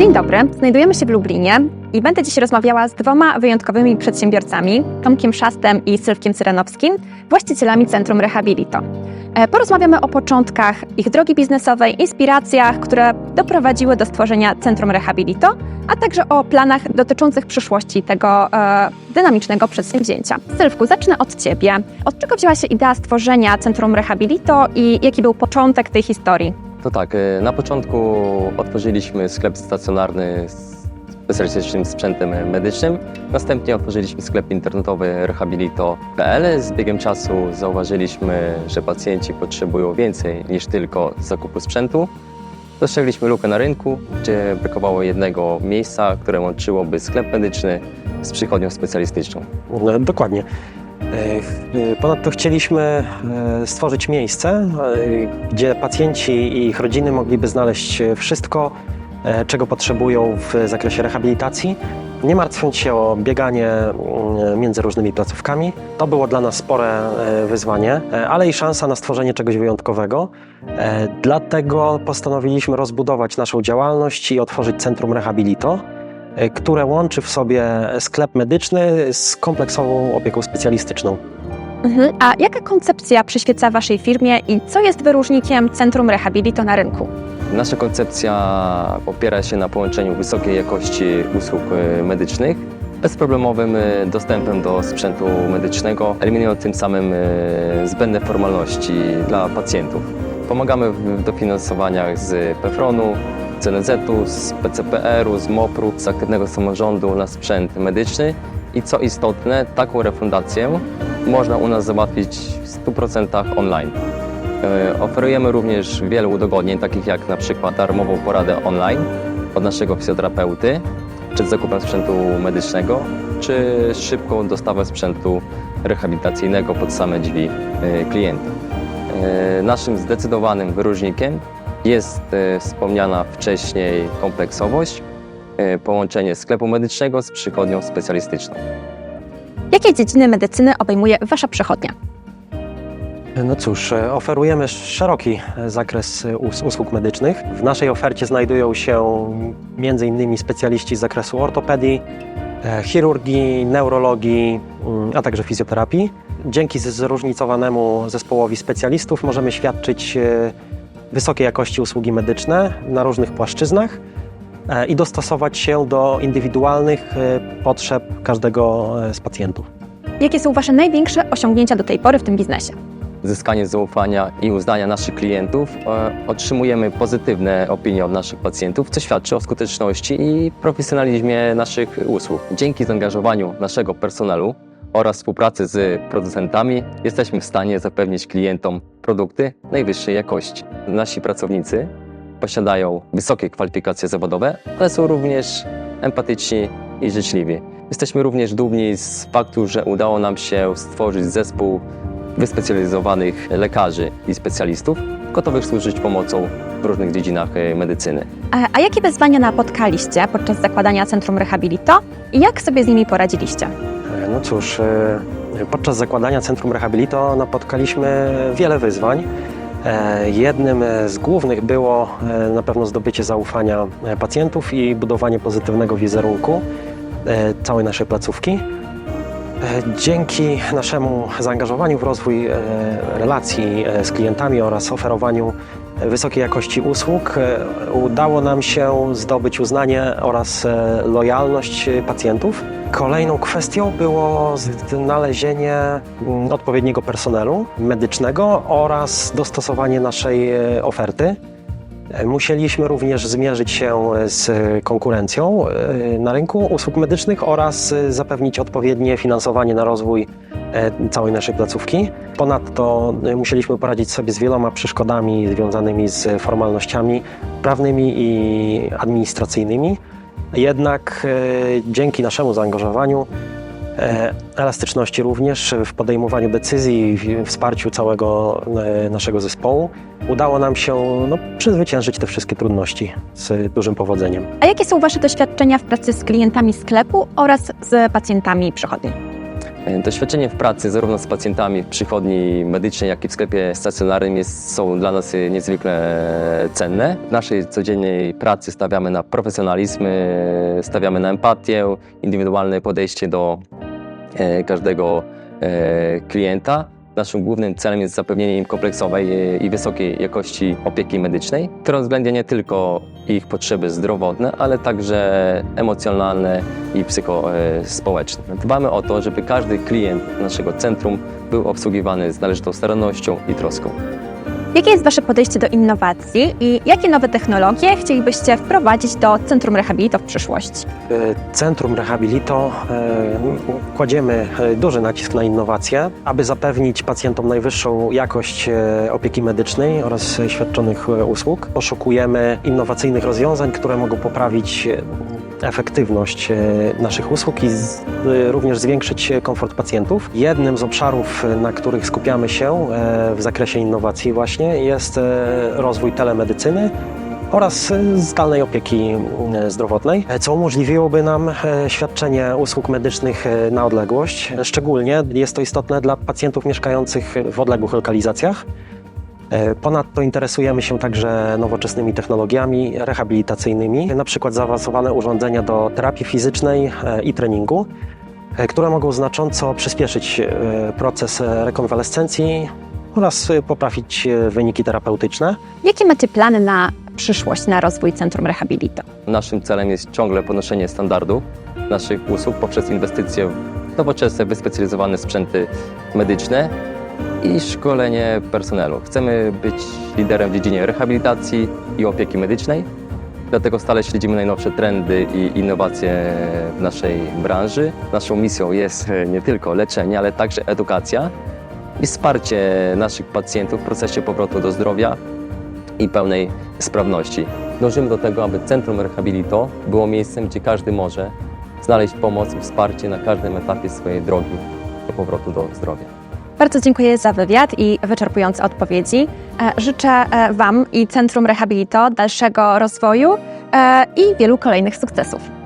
Dzień dobry, znajdujemy się w Lublinie i będę dziś rozmawiała z dwoma wyjątkowymi przedsiębiorcami, Tomkiem Szastem i Sylwkiem Cyranowskim, właścicielami Centrum Rehabilito. E, Porozmawiamy o początkach ich drogi biznesowej, inspiracjach, które doprowadziły do stworzenia Centrum Rehabilito, a także o planach dotyczących przyszłości tego e, dynamicznego przedsięwzięcia. Sylwku, zacznę od Ciebie. Od czego wzięła się idea stworzenia Centrum Rehabilito i jaki był początek tej historii? To tak, y, na początku otworzyliśmy sklep stacjonarny z specjalistycznym sprzętem medycznym. Następnie otworzyliśmy sklep internetowy rehabilito.pl. Z biegiem czasu zauważyliśmy, że pacjenci potrzebują więcej niż tylko zakupu sprzętu. Dostrzegliśmy lukę na rynku, gdzie brakowało jednego miejsca, które łączyłoby sklep medyczny z przychodnią specjalistyczną. No, Dokładnie. E, Ponadto chcieliśmy e, stworzyć miejsce, e, gdzie pacjenci i ich rodziny mogliby znaleźć wszystko, e, czego potrzebują w zakresie rehabilitacji, nie martwiąc się o bieganie mm, między różnymi placówkami. To było dla nas spore e, wyzwanie, e, ale i szansa na stworzenie czegoś wyjątkowego. E, Dlatego postanowiliśmy rozbudować naszą działalność i otworzyć Centrum Rehabilito e, które łączy w sobie sklep medyczny z kompleksową opieką specjalistyczną. Mhm. A jaka koncepcja przyświeca Waszej firmie i co jest wyróżnikiem Centrum Rehabilito na rynku? Nasza koncepcja opiera się na połączeniu wysokiej jakości usług e, medycznych, bezproblemowym e, dostępem do sprzętu medycznego, eliminując tym samym e, zbędne formalności dla pacjentów. Pomagamy w dofinansowaniach z PFRON-u, CNZ-u, z PCPR-u, z MOPR-u, z aktywnego samorządu na sprzęt medyczny i co istotne, taką refundację można u nas załatwić w 100% online. E, Oferujemy również wiele udogodnień, takich jak na przykład darmową poradę online od naszego fizjoterapeuty przed zakupem sprzętu medycznego, czy szybką dostawę sprzętu rehabilitacyjnego pod same drzwi e, klienta. E, Naszym zdecydowanym wyróżnikiem jest e, wspomniana wcześniej kompleksowość, e, połączenie sklepu medycznego z przychodnią specjalistyczną. Jakie dziedziny medycyny obejmuje Wasza przychodnia? No cóż, e, oferujemy szeroki zakres us- usług medycznych. W naszej ofercie znajdują się m.in. specjaliści z zakresu ortopedii, chirurgii, neurologii, mm, a także fizjoterapii. Dzięki zróżnicowanemu zespołowi specjalistów możemy świadczyć wysokiej jakości usługi medyczne na różnych płaszczyznach e, i dostosować się do indywidualnych e, potrzeb każdego e, z pacjentów. Jakie są Wasze największe osiągnięcia do tej pory w tym biznesie? zyskanie zaufania i uznania naszych klientów, otrzymujemy pozytywne opinie od naszych pacjentów, co świadczy o skuteczności i profesjonalizmie naszych usług. Dzięki zaangażowaniu naszego personelu oraz współpracy z producentami jesteśmy w stanie zapewnić klientom produkty najwyższej jakości. Nasi pracownicy posiadają wysokie kwalifikacje zawodowe, ale są również empatyczni i życzliwi. Jesteśmy również dumni z faktu, że udało nam się stworzyć zespół wyspecjalizowanych lekarzy i specjalistów, gotowych służyć pomocą w różnych dziedzinach e, medycyny. A, a jakie wyzwania napotkaliście podczas zakładania Centrum Rehabilito i jak sobie z nimi poradziliście? E, No cóż, e, podczas zakładania Centrum Rehabilito napotkaliśmy wiele wyzwań. E, Jednym z głównych było e, na pewno zdobycie zaufania e, pacjentów i budowanie pozytywnego wizerunku e, całej naszej placówki. E, Dzięki naszemu zaangażowaniu w rozwój e, relacji e, z klientami oraz oferowaniu e, wysokiej jakości usług e, udało nam się zdobyć uznanie oraz e, lojalność e, pacjentów. Kolejną kwestią było znalezienie mm, odpowiedniego personelu medycznego oraz dostosowanie naszej e, oferty. E, Musieliśmy również zmierzyć się z konkurencją e, na rynku usług medycznych oraz e, zapewnić odpowiednie finansowanie na rozwój e, całej naszej placówki. Ponadto e, musieliśmy poradzić sobie z wieloma przeszkodami związanymi z formalnościami prawnymi i administracyjnymi. Jednak e, dzięki naszemu zaangażowaniu, e, elastyczności również w podejmowaniu decyzji i wsparciu całego e, naszego zespołu, udało nam się no, przezwyciężyć te wszystkie trudności z dużym powodzeniem. A jakie są Wasze doświadczenia w pracy z klientami sklepu oraz z pacjentami przychodni? E, Doświadczenie w pracy zarówno z pacjentami w przychodni medycznej, jak i w sklepie stacjonarnym jest, są dla nas e, niezwykle cenne. W naszej codziennej pracy stawiamy na profesjonalizm, e, stawiamy na empatię, indywidualne podejście do e, każdego e, klienta. Naszym głównym celem jest zapewnienie im kompleksowej e, i wysokiej jakości opieki medycznej, która uwzględnia nie tylko ich potrzeby zdrowotne, ale także emocjonalne i psychospołeczne. Dbamy o to, żeby każdy klient naszego centrum był obsługiwany z należytą starannością i troską. Jakie jest Wasze podejście do innowacji i jakie nowe technologie chcielibyście wprowadzić do Centrum Rehabilito w przyszłości? E, Centrum Rehabilito e, kładziemy e, duży nacisk na innowacje, aby zapewnić pacjentom najwyższą jakość opieki medycznej oraz świadczonych usług. Poszukujemy innowacyjnych rozwiązań, które mogą poprawić efektywność e, naszych usług i e, również zwiększyć e, komfort pacjentów. Jednym z obszarów, na których skupiamy się w zakresie innowacji właśnie jest rozwój telemedycyny oraz zdalnej opieki zdrowotnej, co umożliwiłoby nam świadczenie usług medycznych na odległość. Szczególnie jest to istotne dla pacjentów mieszkających w odległych lokalizacjach. E, Ponadto interesujemy się także nowoczesnymi technologiami rehabilitacyjnymi, na przykład zaawansowane urządzenia do terapii fizycznej e, i treningu, e, które mogą znacząco przyspieszyć proces rekonwalescencji oraz poprawić wyniki terapeutyczne. Jakie macie plany na przyszłość, na rozwój Centrum Rehabilito? Naszym celem jest ciągle podnoszenie standardu naszych usług poprzez inwestycje w nowoczesne, wyspecjalizowane sprzęty medyczne i szkolenie personelu. Chcemy być liderem w dziedzinie rehabilitacji i opieki medycznej, dlatego stale śledzimy najnowsze trendy i innowacje w naszej branży. Naszą misją jest nie tylko leczenie, ale także edukacja i wsparcie naszych pacjentów w procesie powrotu do zdrowia i pełnej sprawności. Dążymy do tego, aby Centrum Rehabilito było miejscem, gdzie każdy może znaleźć pomoc i wsparcie na każdym etapie swojej drogi do powrotu do zdrowia. Bardzo dziękuję za wywiad i wyczerpujące odpowiedzi. E, Życzę e, Wam i Centrum Rehabilito dalszego rozwoju e, i wielu kolejnych sukcesów.